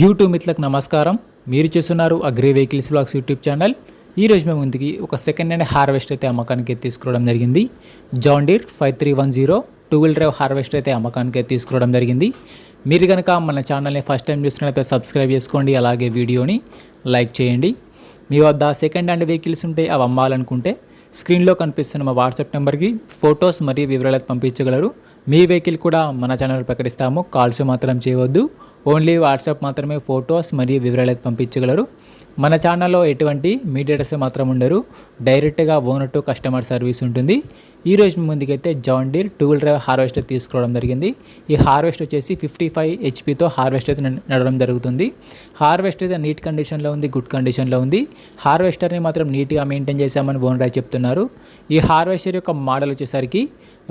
YouTube మిత్రులకు నమస్కారం. మీరు చూస్తున్నారు agri vehicles blogs YouTube channel. ఈ రోజు మేము ముందుకి ఒక సెకండ్ హ్యాండ్ హార్వెస్ట్ అయితే అమ్మకానికి తీసుకురావడం జరిగింది. John Deere five three one zero two wheel drive harvest అయితే అమ్మకానికి తీసుకురావడం జరిగింది. మీరు కనుక మన ఛానల్ని ఫస్ట్ టైం చూస్తున్నట్లయితే సబ్స్క్రైబ్ చేసుకోండి. అలాగే వీడియోని లైక్ చేయండి. మీ వద్ద సెకండ్ హ్యాండ్ వెహికల్స్ ఉంటే అవి అమ్మాలనుకుంటే స్క్రీన్లో కనిపిస్తున్న మా వాట్సాప్ నెంబర్కి ఫొటోస్ మరియు వివరాలు పంపించగలరు. మీ వెహికల్ కూడా మన ఛానల్ ప్రకటిస్తాము. కాల్స్ మాత్రం చేయవద్దు. ఓన్లీ వాట్సాప్ మాత్రమే ఫొటోస్ మరియు వివరాలు అయితే పంపించగలరు. మన ఛానల్లో ఎటువంటి మీడియేటర్స్ మాత్రం ఉండరు. డైరెక్ట్గా ఓనర్ టు కస్టమర్ సర్వీస్ ఉంటుంది. ఈ రోజు ముందుకైతే John Deere two wheeler harvester తీసుకోవడం జరిగింది. ఈ హార్వెస్ట్ వచ్చేసి ఫిఫ్టీ ఫైవ్ హెచ్పితో హార్వెస్ట్ అయితే నడవడం జరుగుతుంది. హార్వెస్ట్ అయితే నీట్ కండిషన్లో ఉంది గుడ్ కండిషన్లో ఉంది. హార్వెస్టర్ని మాత్రం నీట్గా మెయింటైన్ చేశామని ఓనర్ చెప్తున్నారు. ఈ హార్వెస్టర్ యొక్క మోడల్ వచ్చేసరికి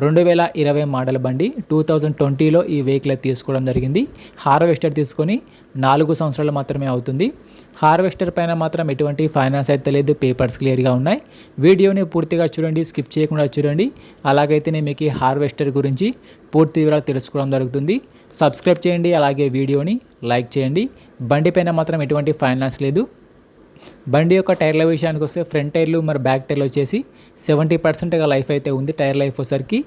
రెండు వేల ఇరవై మోడల్ బండి టూ థౌజండ్ ట్వంటీలో ఈ వెహికల్ తీసుకోవడం జరిగింది. హార్వెస్టర్ తీసుకొని నాలుగు సంవత్సరాలు మాత్రమే అవుతుంది. హార్వెస్టర్ పైన మాత్రం ఎటువంటి ఫైనాన్స్ అయితే లేదు పేపర్స్ క్లియర్గా ఉన్నాయి. వీడియోని పూర్తిగా చూడండి స్కిప్ చేయకుండా చూడండి. అలాగైతేనే మీకు హార్వెస్టర్ గురించి పూర్తి వివరాలు తెలుసుకోవడం జరుగుతుంది. సబ్స్క్రైబ్ చేయండి అలాగే వీడియోని లైక్ చేయండి. బండి పైన మాత్రం ఎటువంటి ఫైనాన్స్ లేదు. బండి యొక్క టైర్ల విషయానికి వస్తే ఫ్రంట్ టైర్లు మరి బ్యాక్ టైర్లు వచ్చేసి సెవెంటీ పర్సెంట్గా లైఫ్ అయితే ఉంది. టైర్ లైఫ్ వచ్చేసరికి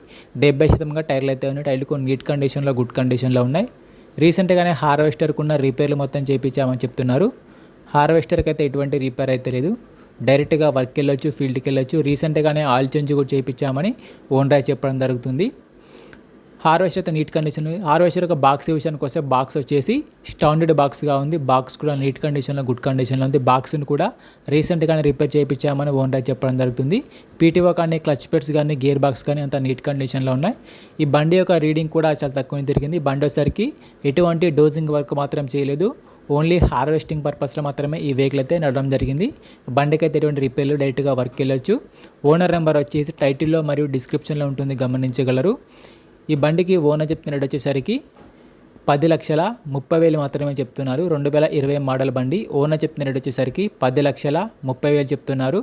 డెబ్బై శాతంగా టైర్లు అయితే ఉన్నాయి. టైర్లు కొన్ని నీట్ కండిషన్లో గుడ్ కండిషన్లో ఉన్నాయి. రీసెంట్గానే హార్వెస్టర్కి ఉన్న రిపేర్లు మొత్తం చేయించామని చెప్తున్నారు. హార్వెస్టర్కి అయితే ఎటువంటి రిపేర్ అయితే లేదు. డైరెక్ట్గా వర్క్కి వెళ్ళొచ్చు ఫీల్డ్కి వెళ్ళొచ్చు. రీసెంట్గానే ఆయిల్ చేంజ్ కూడా చేయించామని ఓన్ ఓనర్ చెప్పడం జరుగుతుంది. హార్వెస్టర్ అయితే నీట్ కండిషన్ హార్వెస్టర్ ఒక బాక్స్ విషయానికి వస్తే బాక్స్ వచ్చేసి స్టాండర్డ్ బాక్స్గా ఉంది. బాక్స్ కూడా నీట్ కండిషన్లో గుడ్ కండిషన్లో ఉంది. బాక్స్ని కూడా రీసెంట్గానే రిపేర్ చేయించామని ఓనర్ చెప్పడం జరుగుతుంది. పీటీఓ కానీ క్లచ్ పెట్స్ కానీ గేర్ బాక్స్ కానీ అంత నీట్ కండిషన్లో ఉన్నాయి. ఈ బండి యొక్క రీడింగ్ కూడా చాలా తక్కువ తిరిగింది. బండి వచ్చేసరికి ఎటువంటి డోజింగ్ వర్క్ మాత్రం చేయలేదు. ఓన్లీ హార్వెస్టింగ్ పర్పస్లో మాత్రమే ఈ వెహికల్ అయితే నడవడం జరిగింది. బండికి అయితే ఎటువంటి రిపేర్లు డైరెక్ట్గా వర్క్ వెళ్ళొచ్చు. ఓనర్ నెంబర్ వచ్చేసి టైటిల్లో మరియు డిస్క్రిప్షన్లో ఉంటుంది. గమనించగలరు. ఈ బండికి ఓనర్ చెప్తున్న రేట్ వచ్చేసరికి పది లక్షల ముప్పై వేలు మాత్రమే చెప్తున్నారు. రెండు వేల ఇరవై మోడల్ బండి. ఓనర్ చెప్తున్న రేట్ వచ్చేసరికి పది లక్షల ముప్పై వేలు చెప్తున్నారు.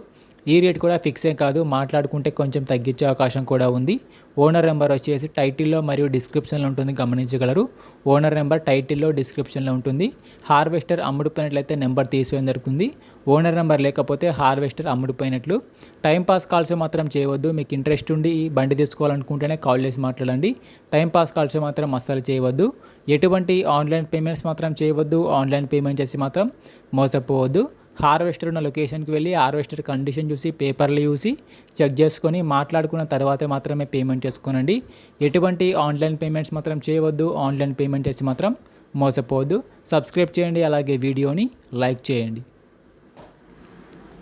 ఈ రేట్ కూడా ఫిక్స్ కాదు. మాట్లాడుకుంటే కొంచెం తగ్గించే అవకాశం కూడా ఉంది. ఓనర్ నెంబర్ వచ్చేసి టైటిల్లో మరియు డిస్క్రిప్షన్లో ఉంటుంది. గమనించగలరు. ఓనర్ నెంబర్ టైటిల్లో డిస్క్రిప్షన్లో ఉంటుంది. హార్వెస్టర్ అమ్ముడుపోయినట్లయితే నెంబర్ తీసివేయడం జరుగుతుంది. ఓనర్ నెంబర్ లేకపోతే హార్వెస్టర్ అమ్ముడుపోయినట్లు. టైంపాస్ కాల్స్ మాత్రం చేయవద్దు. మీకు ఇంట్రెస్ట్ ఉండి ఈ బండి తీసుకోవాలనుకుంటేనే కాల్ చేసి మాట్లాడండి. టైంపాస్ కాల్స్ మాత్రం అస్సలు చేయవద్దు. ఎటువంటి ఆన్లైన్ పేమెంట్స్ మాత్రం చేయవద్దు. ఆన్లైన్ పేమెంట్ చేసి మాత్రం మోసపోవద్దు. హార్వెస్టర్ ఉన్న లొకేషన్కి వెళ్ళి హార్వెస్టర్ కండిషన్ చూసి పేపర్లు చూసి చెక్ చేసుకొని మాట్లాడుకున్న తర్వాతే మాత్రమే పేమెంట్ చేసుకోనండి. ఎటువంటి ఆన్లైన్ పేమెంట్స్ మాత్రం చేయవద్దు. ఆన్లైన్ పేమెంట్ చేసి మాత్రం మోసపోవద్దు. సబ్స్క్రైబ్ చేయండి. అలాగే వీడియోని లైక్ చేయండి.